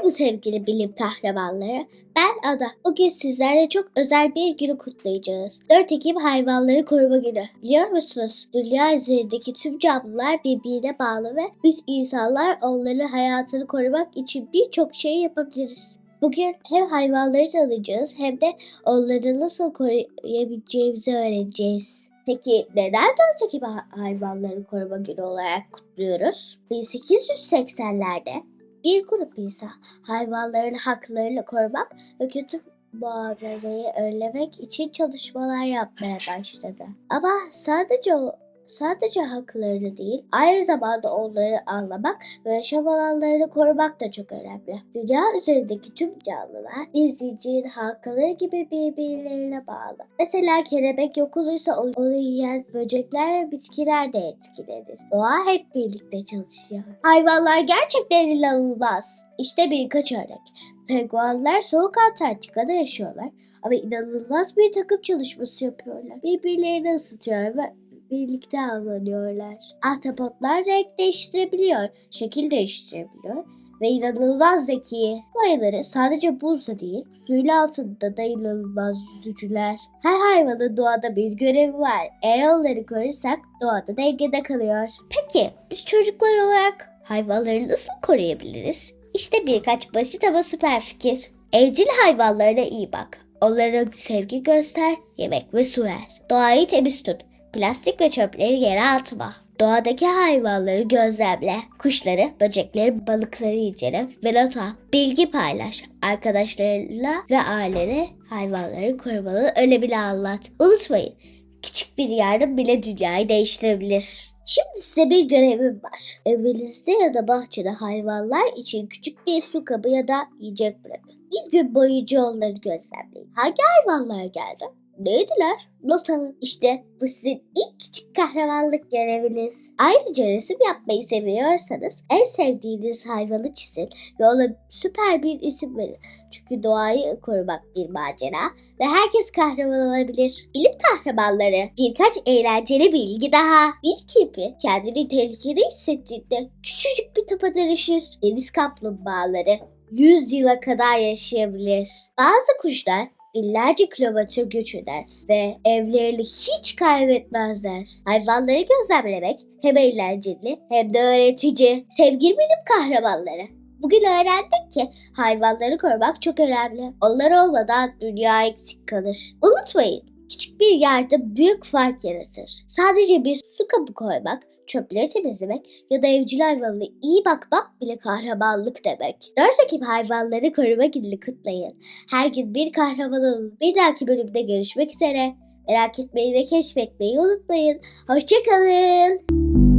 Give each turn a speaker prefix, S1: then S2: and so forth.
S1: Merhaba sevgili bilim kahramanları. Ben Ada. Bugün sizlerle çok özel bir günü kutlayacağız. 4 Ekim Hayvanları Koruma Günü. Biliyor musunuz? Dünya üzerindeki tüm canlılar birbirine bağlı ve biz insanlar onların hayatını korumak için birçok şey yapabiliriz. Bugün hem hayvanları tanıyacağız hem de onları nasıl koruyabileceğimizi öğreneceğiz. Peki neden 4 Ekim Hayvanları Koruma Günü olarak kutluyoruz? 1880'lerde bir grup insan hayvanların haklarını korumak ve kötü muameleyi önlemek için çalışmalar yapmaya başladı. Ama sadece o sadece haklarını değil, aynı zamanda onları anlamak ve yaşam alanlarını korumak da çok önemli. Dünya üzerindeki tüm canlılar izleyicinin hakları gibi birbirlerine bağlı. Mesela kelebek yok olursa onu yiyen böcekler ve bitkiler de etkilenir. Doğa hep birlikte çalışıyor. Hayvanlar gerçekten inanılmaz. İşte birkaç örnek. Penguenler soğuk Antarktika'da yaşıyorlar ama inanılmaz bir takım çalışması yapıyorlar. Birbirlerini ısıtıyor ve birlikte avlanıyorlar. Ahtapotlar renk değiştirebiliyor, şekil değiştirebiliyor ve inanılmaz zeki. Bayıları sadece buzda değil, suyun altında da inanılmaz yüzücüler. Her hayvanın doğada bir görevi var. Eğer onları korursak doğada dengede kalıyor. Peki biz çocuklar olarak hayvanları nasıl koruyabiliriz? İşte birkaç basit ama süper fikir. Evcil hayvanlarına iyi bak. Onlara sevgi göster, yemek ve su ver. Doğayı temiz tut. Plastik ve çöpleri yere atma. Doğadaki hayvanları gözlemle. Kuşları, böcekleri, balıkları incele ve not al. Bilgi paylaş. Arkadaşlarıyla ve ailene hayvanları korumalı önemini anlat. Unutmayın, küçük bir yardım bile dünyayı değiştirebilir. Şimdi size bir görevim var. Evinizde ya da bahçede hayvanlar için küçük bir su kabı ya da yiyecek bırakın. Bir gün boyunca onları gözlemleyin. Hangi hayvanlar geldi? Neydiler? Not alın. İşte bu sizin ilk küçük kahramanlık göreviniz. Ayrıca resim yapmayı seviyorsanız en sevdiğiniz hayvanı çizin ve ona süper bir isim verin. Çünkü doğayı korumak bir macera ve herkes kahraman olabilir. Bilim kahramanları birkaç eğlenceli bilgi daha. Bir kirpi kendini tehlikede hissettiğinde küçücük bir topa dönüşür. Deniz kaplumbağaları 100 yıla kadar yaşayabilir. Bazı kuşlar binlerce kilometre göç eder ve evlerini hiç kaybetmezler. Hayvanları gözlemlemek hem eğlenceli hem de öğretici. Sevgili bilim kahramanları. Bugün öğrendik ki hayvanları korumak çok önemli. Onlar olmadan dünya eksik kalır. Unutmayın, küçük bir yardım büyük fark yaratır. Sadece bir su kabı koymak, çöpleri temizlemek ya da evcil hayvanına iyi bakmak bile kahramanlık demek. 4 Ekim hayvanları koruma gününü kutlayın. Her gün bir kahraman olun. Bir dahaki bölümde görüşmek üzere. Merak etmeyi ve keşfetmeyi unutmayın. Hoşçakalın.